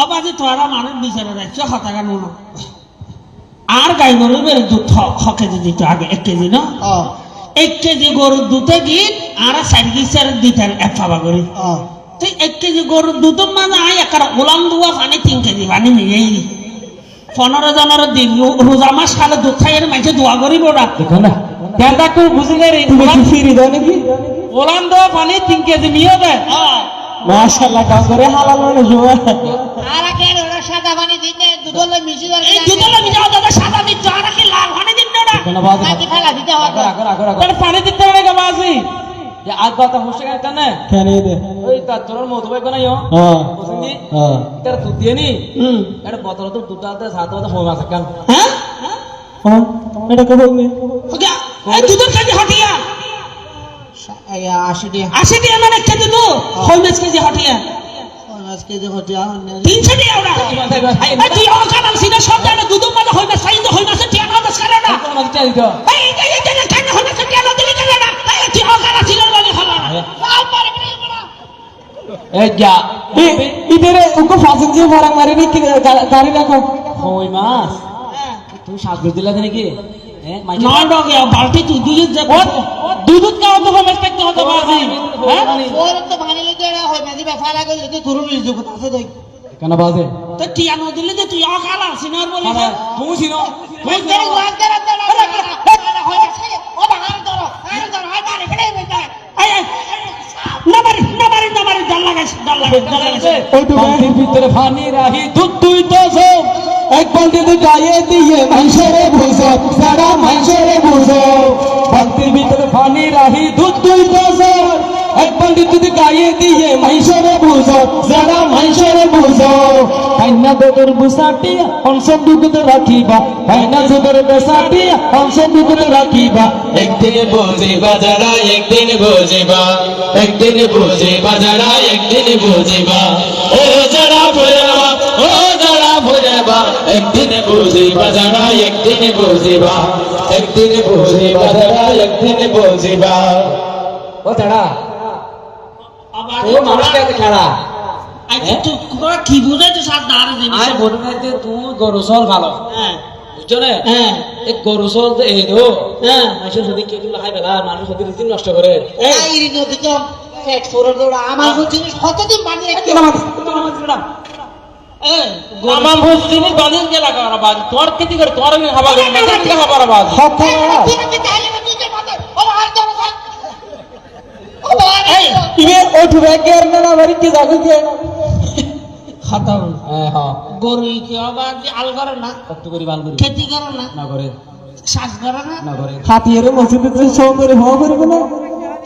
অবাজি তোরা মানুষ বিচারে রাখছো হতাকা নুন। আর গাই গরু বের দুধ হ- হ কেজি দিত আগে এক কেজি না? অ। এক কেজি গরুর দুধে গিয়ে আর চার কেজি দিতেন এক ফাবা করে। অ। তুই এক কেজি গরুর দুধ মানে আই একার গোলাম দুয়া পানি তিন কেজি পানি দি পনেরো জনের দিন রোজা মাস খালে দুধ খাই এর মাইছে দোয়া করিব না দেখো না। কেনটা খুব বুঝলে রে তুমি কি ফিরি দাও নাকি? ওলান দো পানি তিন কেজি নিয়ে দে। হ্যাঁ। মাশাআল্লাহ কাজ করে হালাল মানে জোয়া আর আগে ওরা সাদা পানি দিতে দুধলে মিশে এই দুধের আমি যাও সাদা দিচ্ছ আর কি লাল পানি দিন না কেন বাজ নাকি ফেলা দিতে হবে। আগর আগর আগর পানি দিতে হবে কে মাসি যে আজ বাতা হোসে কেন? না কেন দে? ওই তার তোর মতো ভাই কোন ইও হ্যাঁ বুঝলি হ্যাঁ তার দুধ দিয়ে নি? হুম। এটা বোতল তো দুধ আলতে সাত হয়ে মাস কেন? হ্যাঁ? হ্যাঁ? এটা কে বলবে ওকে এই দুধের কেজি হটিয়া আশি মানে এক কেজি দু হলমেজ কেজি হটিয়া? পঞ্চাশ কেজি হটিয়া তিনশো টাকা ওরা। এই তুই অকাল সিনা সব জানে দুধ মানে হলমেজ সাইজ হলমেজ টিয়া না দশ করে না আমাকে চাই দিত এই এই এই এই কেন হলমেজ টিয়া না দিলি কেন না? এই তুই অকাল সিনা বলে হলো না এই যা। ইধারে উকো ফাসিন যে মারা নি গাড়ি রাখো। হই মাস তুমি সাত বেজ দিলা নাকি? হ্যাঁ হ্যাঁ হয় কেন বাজে তো টিয়া না দিলি তুই অকাল সিনার বলে তুমি ওই হয় ও ধরো আর ধরো হয় মারে ফেলে বেটা ডাল লাগাইছ ডাল লাগাইছ ডাল লাগাইছ ওই তো ভিতরে পানি রাহি দুধ তুই তো সব এক বালতি তো গায়ে দিয়ে মাইশরে বুঝো, সারা মাইশরে বুঝো। বালতির ভিতরে পানি রাহি, দুধ তুই তো সব এক বালতি তুই গায়ে দিয়ে মাইশরে বুঝো, সারা মাইশরে বুঝো। কান্না তোর বুসাটি অনসন দুগুতে রাখিবা। কান্না তোর বেসাটি অনসন দুগুতে রাখিবা। একদিন বুঝিবা যারা, একদিন বুঝিবা। একদিন বুঝিবা যারা, একদিন বুঝিবা যারা একদিন বুঝিবা একদিন বুঝিবা যারা একদিন বুঝিবা। ও তাড়া আবার ও মানুষকে এত খাড়া আচ্ছা তুই কোরা কি বুঝাইছিস আর দাঁড়ে দিবি আয় বলে না যে তুই গরু সল ভালো। হ্যাঁ। বুঝছ না? হ্যাঁ। এই গরু সল তো এই দো হ্যাঁ। মানুষের যদি কেউ খাই ফেলা মানুষ যদি রীতি নষ্ট করে। এই তো দৌড়া আমার জিনিস কতদিন রাখতে বাজ তোর খেতে করে তোর আমি খাবার খাবার বাজ কথা এই ইবে ওঠবে গের না না মারি কি জাগো কে খতম হ্যাঁ হ্যাঁ। গরু কি আবার আল করে না? কত করি বাল করি খেতি করে না? না করে শ্বাস করে না? না করে হাতিয়ের মসজিদে সৌন্দর্য হওয়া করবে না।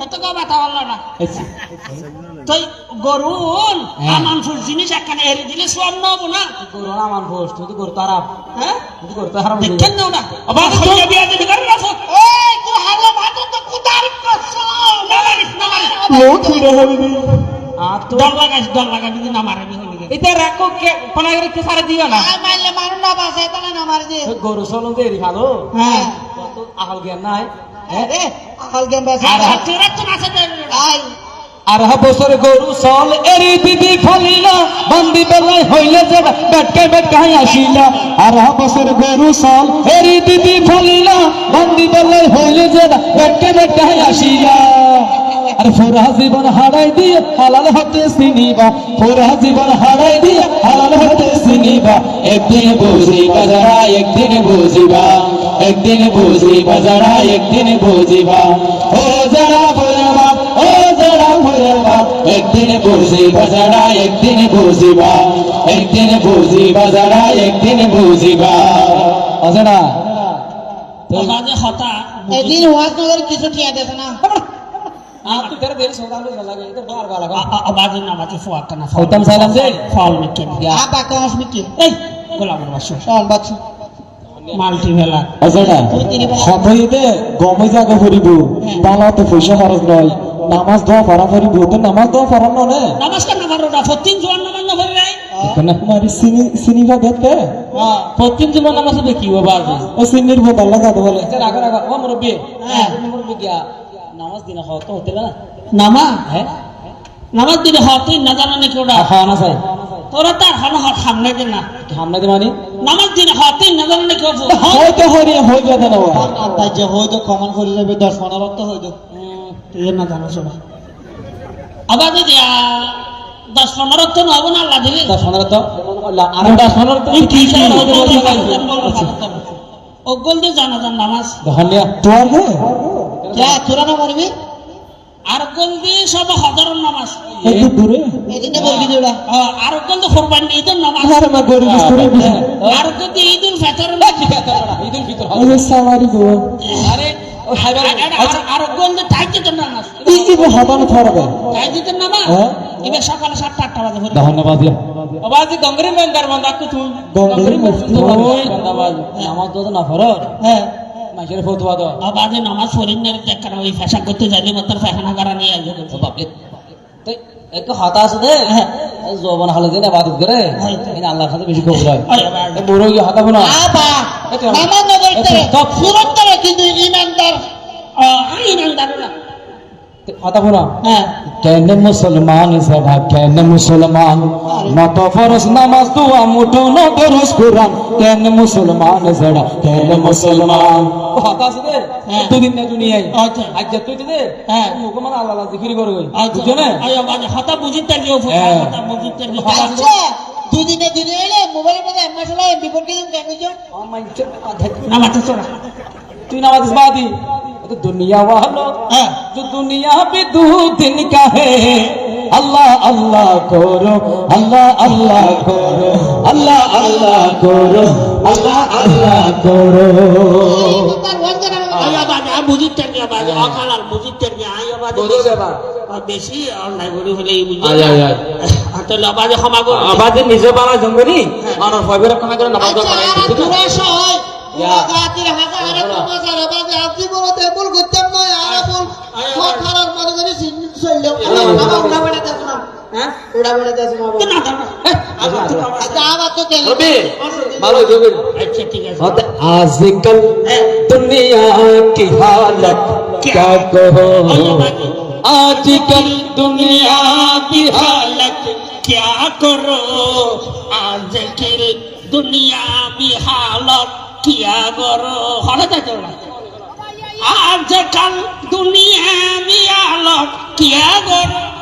তত কা ব্যথা বলল না। তুই গরুন। মানুষের জিনিস একখানে এড়ে দিলে সব নেব না। গরু না আমার তুই তো গরু তারা হ্যাঁ? তুই গরু তারা দেখেন না। ওটা আবার তো- হইয়া বিয়া দিবি করে না ফুট লোক ফিরে হবে নি আর তো দল লাগাইস দল লাগাবি না মারাবি হলি। এটা রাখো কে কোনা করে কে সারা দিও না। মারলে মানুষ না বাসে তাহলে না মারে গরু সল দেরি ভালো হ্যাঁ। আহল জ্ঞান নাই? হ্যাঁ গেম বাসে আর বছর গরু সল এরি দিদি ফলিলা বন্দি বেলায় হইলে যে বেটকে বেটকাই আসিলা। আর বছর গরু সাল এরি দিদি ফলিলা বন্দি বেলায় হইলে যে বেটকে বেটকাই আসিলা। আর ফোরা জীবন হারাই দিয়ে হালাল হতে চিনিবা ফোরা জীবন হারাই দিয়ে হালাল হতে চিনিবা একদিন বুঝিবা যারা একদিন বুঝিবা। একদিন বুঝিবা যারা একদিন বুঝিবা। ও যারা বুঝবা ও যারা বুঝবা একদিন বুঝিবা যারা একদিন বুঝিবা। একদিন বুঝিবা যারা একদিন বুঝিবা। আছে না বাজে হতা এদিন ওয়াজ নগর কিছু ঠিয়া দেছে না। আর তুই তেরে দেরি সৌদা লো লাগে এটা বার বার লাগা বাজে না বাজে ফোয়া কানা হতাম সালাম দে ফল মিটে আপা কাজ মিটি এই গোলাম বাসু চল বাচ্চা মাল্টি ভেলা বেলা হতইতে গমে জায়গা ফুরিব তাহলে তো পয়সা খরচ নয় নামাজ দোয়া পড়া ফুরিব তো নামাজ দোয়া পড়া নয় নমস্কার না করো না ফতিন জোয়ান নামান না ভরে রাই মারি সিনি সিনিভা দেখতে জীবন নামাজ দেখি ও সিনির বোতল লাগা বলে আচ্ছা রাখো রাখো ও মুরব্বি হ্যাঁ মুরব্বি গিয়া নামাজ দিনা হতো হতে না। নামা হ্যাঁ? নামাজ দিলে হতই না জানা নাকি ওটা? হ্যাঁ না চাই তোরা তার হন হট সামনে দিন না? সামনে দে মানে? নামাজ দিন হতিন না জানো নাকি অপু হয়তো হরি হয়ে যাবে না ওরা। যে হয়তো কমন করে যাবে দশ পনেরো তো হয়তো। তুই না জানো শোনা আবার যদি দশ পনেরো তো নব না আল্লাহ দিবি দশ পনেরো তো? আর দশ পনেরো তো কি কি অগল দিয়ে জানা যান নামাজ। দেখেন নিয়া তোর হে কে তোরা না মারবি আর গল দিয়ে সব হজরের নামাজ একটু দূরে এদিকে বলবি দিওলা আহ, আর গল দিয়ে কোরবানি ঈদের নামাজ আর মা গরিব করে বুঝে আর গল দিয়ে ঈদুল ফিতর ঈদুল ফিতর ওই সাওয়ারি গো আরে আর গল দিয়ে তাইজের নামাজ ই ই বো হাবানো থারবে তাইজের নামাজ হ্যাঁ। সকালে সাতটা আটটা বাজে ভোর ধন্যবাদ আবাজি গঙ্গরি মেন্দার বন্ধা কুতু গঙ্গরি মুফতি আমার তো না হ্যাঁ মাইশের ফতুয়া তো আবাজে নামাজ পড়ি না দেখার ওই ফেসা করতে যাইলে মাত্র ফেখানা করা নিয়ে আসবে বাপরে। একটু হতাশ দে। জবান হালে দিন আবাদত করে এই আল্লাহর সাথে বেশি খবর হয়। বড় কি হতাবো না। নগর এতে সুরত কিন্তু ইমানদার ইমানদার না। হ্যাঁ কেন মুসলমান সেটা কেন মুসলমান? নত ফরস নামাজ দোয়া মুঠো ন দরস কুরআন। কেন মুসলমান সেটা কেন মুসলমান? হ্যাঁ। না দুনিয়ায়। আচ্ছা। তুই দে। হ্যাঁ। মুখ মানে আল্লাহ আল্লাহ জিকির করে গই আচ্ছা। বুঝছ না? হতা বুঝিতে হ্যাঁ। হতা বুঝিতে আচ্ছা। দুদিনে দিনে এলে মোবাইলের মধ্যে বিপদ কিছু কেন নামাতে তুই নামাজ বাদি। दुनिया वालों হ্যাঁ जो दुनिया भी दो दिन का है अल्लाह अल्लाह करो अल्लाह अल्लाह करो अल्लाह अल्लाह करो अल्लाह अल्लाह करो তার ওয়াজ করা আয় বাজে আ বুঝিতে গিয়ে বাজে অকালার বুঝিতে গিয়ে আয় বাজে বেশি অন্যায় করে হলে এই বুঝি আয়, আয়, আয়। তাহলে বাজে ক্ষমা করো আবাদে নিজে বাড়া জঙ্গলি আর ফয়বের কোনা করে নামাজ আচ্ছা পড়া আর দুরাশা হয় গাতির হাকা আরে তোমার আরে বাজে আপনি বলো তেবুল করতাম না আর বল কথার মনে করে সিন চললো না উড়া বেড়া দেছ না হ্যাঁ উড়া বেড়া দেছ না না না না আচ্ছা আবার তো তেল রবি ভালো জঙ্গল আচ্ছা ঠিক আছে और आजकल दुनिया की हालत क्या कहो आजकल दुनिया की हालत क्या करो आजकल दुनिया की हालत কিয়া গরো হরে যাই আজ কাল দুনিয়া বিয়াল কিয়া গরো